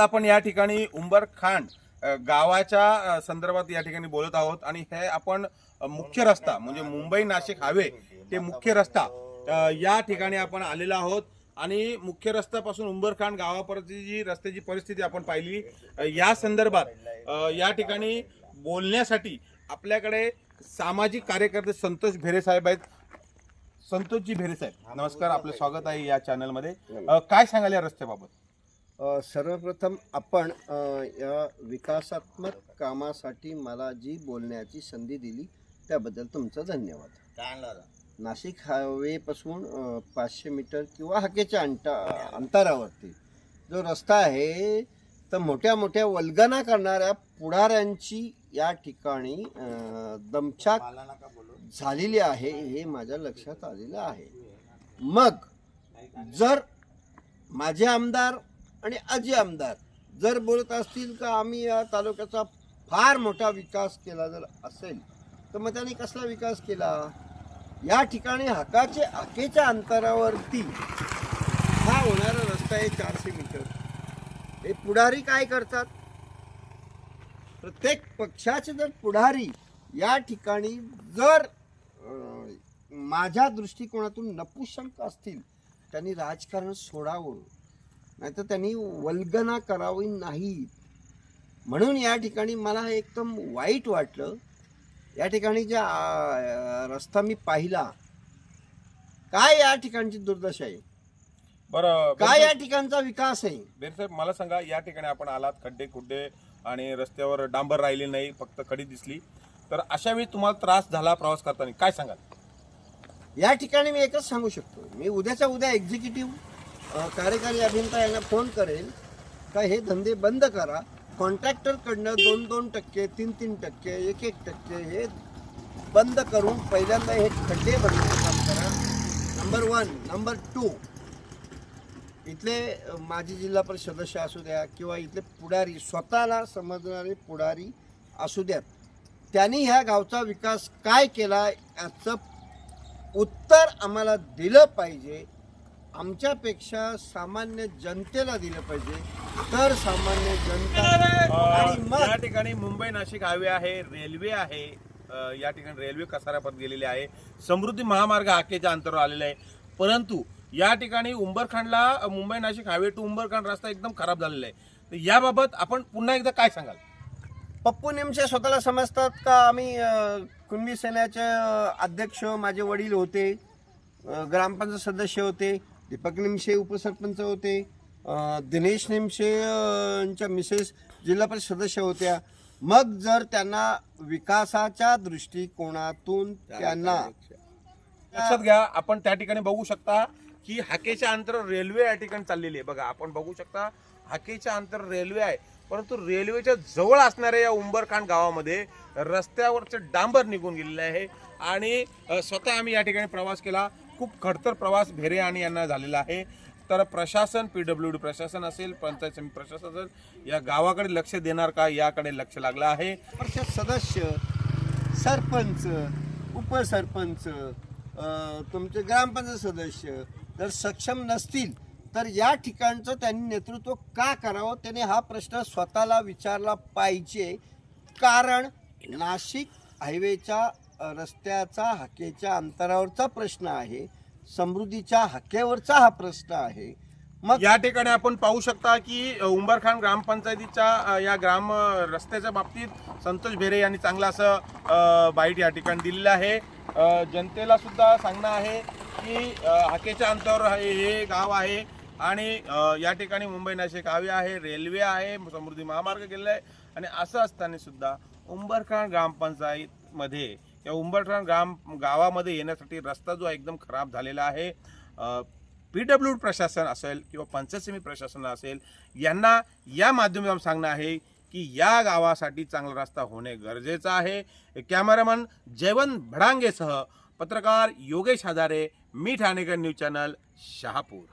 आपण या ठिकाणी उंबरखांड गावाच्या संदर्भात या ठिकाणी बोलत आहोत आणि हे आपण मुख्य रस्ता म्हणजे मुंबई नाशिक हायवे ते मुख्य रस्ता या ठिकाणी आपण आलेलो आहोत. आणि मुख्य रस्त्यापासून उंबरखांड गावापर्यंत जी रस्त्याची परिस्थिती आपण पाहिली या संदर्भात या ठिकाणी बोलण्यासाठी आपल्याकडे सामाजिक कार्यकर्ते संतोष भेरे साहेब आहेत. संतोषजी भेरे साहेब नमस्कार आपलं स्वागत आहे या चॅनलमध्ये काय सांगाल या रस्त्याबाबत? सर्वप्रथम आपण या विकासात्मक कामासाठी मला जी बोलण्याची संधी दिली त्याबद्दल तुमचं धन्यवाद. नाशिक हायवेपासून पाचशे मीटर किंवा हाकेच्या अंता अंतरावरती. जो रस्ता आहे तर मोठ्या मोठ्या वल्गना करणाऱ्या पुढाऱ्यांची या ठिकाणी दमछाक झालेली आहे हे माझ्या लक्षात आलेलं आहे. मग जर माझे आमदार आणि आजी आमदार जर बोलत असतील का आम्ही या तालुक्याचा फार मोठा विकास केला जर असेल तर मग त्यांनी कसला विकास केला? या ठिकाणी हकाचे हाकेच्या अंतरावरती हा होणारा रस्ता आहे चारशे मीटर. हे पुढारी काय करतात? प्रत्येक पक्षाचे जर पुढारी या ठिकाणी जर माझ्या दृष्टिकोनातून नपुसंक असतील त्यांनी राजकारण सोडावं. नाहीतर त्यांनी वल्गना करावी नाही म्हणून या ठिकाणी मला एकदम वाईट वाटलं. या ठिकाणी ज्या रस्ता मी पाहिला. काय या ठिकाणची दुर्दशा आहे? बरं काय या ठिकाणचा विकास आहे? बेर साहेब मला सांगा या ठिकाणी आपण आलात खड्डे खुड्डे आणि रस्त्यावर डांबर राहिले नाही फक्त खडी दिसली. तर अशा वेळी तुम्हाला त्रास झाला प्रवास करताना काय सांगाल? या ठिकाणी मी एकच सांगू शकतो. मी उद्याच्या उद्या एक्झिक्युटिव्ह कार्यकारी अभियंता यांना फोन करेल का हे धंदे बंद करा. कॉन्ट्रॅक्टरकडनं दोन दोन टक्के तीन तीन टक्के एक एक टक्के हे बंद करून पहिल्यांदा हे खड्डे भरण्याचं काम करा. नंबर वन नंबर टू इथले माजी जिल्हा परिषद सदस्य असू द्या किंवा इथले पुढारी स्वतःला समजणारे पुढारी असू द्यात. त्यांनी ह्या गावचा विकास काय केला याचं उत्तर आम्हाला दिलं पाहिजे. आमच्यापेक्षा सामान्य जनतेला दिलं पाहिजे. तर सामान्य जनता आणि अं, मग या ठिकाणी मुंबई नाशिक हायवे आहे रेल्वे आहे अं, या ठिकाणी रेल्वे कसाऱ्यापर्यंत गेलेली आहे. समृद्धी महामार्ग हाकेच्या अंतरावर आलेला आहे. परंतु या ठिकाणी उंबरखांडला अं, मुंबई नाशिक हायवे टू उंबरखांड रस्ता एकदम खराब झालेला आहे. तर याबाबत आपण पुन्हा एकदा काय सांगाल? पप्पू निमशे स्वतःला समजतात का? आम्ही अं, कुणबी सेनेचे अं, अध्यक्ष माझे वडील होते अं, ग्रामपंचायत सदस्य होते. दीपक निमशे उपसरपंच होते दिनेश निमशे यांच्या मिसेस जिल्हा परिषद सदस्य होत्या. मग जर त्यांना विकासाच्या दृष्टिकोनातून त्यांना लक्षात घ्या आपण त्या ठिकाणी बघू शकता की हाकेच्या अंतर रेल्वे या ठिकाणी चाललेली आहे. बघा आपण बघू शकता हाकेच्या अंतर रेल्वे आहे. परंतु रेल्वेच्या जवळ असणाऱ्या या उंबरखांड गावामध्ये रस्त्यावरचे डांबर निघून गेलेले आहे. आणि स्वतः आम्ही या ठिकाणी प्रवास केला. खूप खडतर प्रवास भेरे आणि यांना झालेला आहे. तर प्रशासन पी डब्ल्यू डी प्रशासन असेल पंचायत समिती प्रशासन असेल या गावाकडे लक्ष देणार का? याकडे लक्ष लागलं आहे. परिषद सदस्य सरपंच उपसरपंच तुमचे ग्रामपंचायत सदस्य जर सक्षम नसतील तर या ठिकाणचं त्यांनी नेतृत्व का करावं? त्याने हा प्रश्न स्वतःला विचारला पाहिजे. कारण नाशिक हायवेच्या रस्त्याचा हाकेच्या अंतरावरचा प्रश्न आहे. समृद्धीच्या हाकेवरचा हा प्रश्न आहे. मग या ठिकाणी आपण पाहू शकता की उंबरखान ग्रामपंचायतीच्या या ग्राम रस्त्याच्या बाबतीत संतोष भेरे यांनी चांगलं असं बाईट या ठिकाणी दिलेलं आहे. जनतेला सुद्धा सांगणं आहे की हाकेच्या अंतरावर हे हे गाव आहे आणि या ठिकाणी मुंबई नाशिक हायवे आहे रेल्वे आहे समृद्धी महामार्ग गेलेला आहे आणि असं असताना सुद्धा उंबरखान ग्रामपंचायतमध्ये या उंबरठाण ग्राम गावामध्ये येण्यासाठी रस्ता जो एकदम खराब झालेला आहे. पी डब्ल्यू प्रशासन असेल किंवा पंचायत समिती प्रशासन असेल यांना या माध्यमातून सांगणं आहे की या गावासाठी चांगला रस्ता होणे गरजेचं आहे. कॅमेरामन जयवंत भडांगेसह पत्रकार योगेश हजारे मी ठाणेकर न्यूज चॅनल शहापूर.